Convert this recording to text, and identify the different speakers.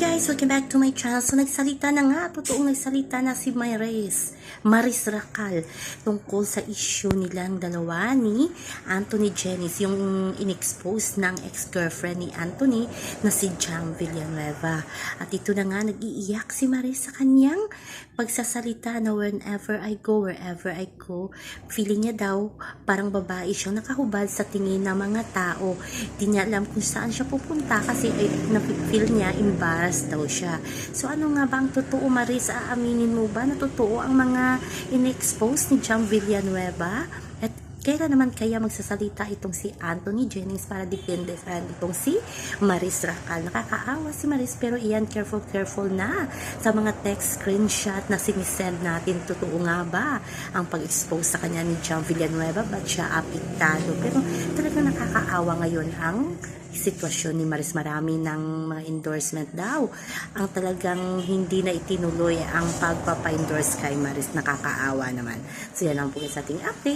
Speaker 1: guys, welcome back to my channel. So nagsalita na nga, totoong nagsalita na si Maris, Maris Racal tungkol sa issue nilang dalawa ni Anthony Jennings, yung inexpose ng ex-girlfriend ni Anthony na si Jam Villanueva. At ito na nga, nag-iiyak si Maris sa kanyang pagsasalita na whenever I go, wherever I go, feeling niya daw parang babae siyang nakahubad sa tingin ng mga tao. Di niya alam kung saan siya pupunta kasi ay, na-feel niya embarrassed daw siya. So ano nga ba ang totoo Maris? Aaminin mo ba na totoo ang mga in-expose ni Jam Villanueva? At kailan naman kaya magsasalita itong si Anthony Jennings para depende sa itong si Maris Racal. Nakakaawa si Maris pero iyan careful careful na sa mga text screenshot na sinisend natin. Totoo nga ba ang pag-expose sa kanya ni Jam Villanueva? Ba't siya apektado? Pero talagang nakakaawa ngayon ang sitwasyon ni Maris marami ng mga endorsement daw. Ang talagang hindi na itinuloy ang pagpapa-endorse kay Maris nakakaawa naman. So yan lang po sa ating update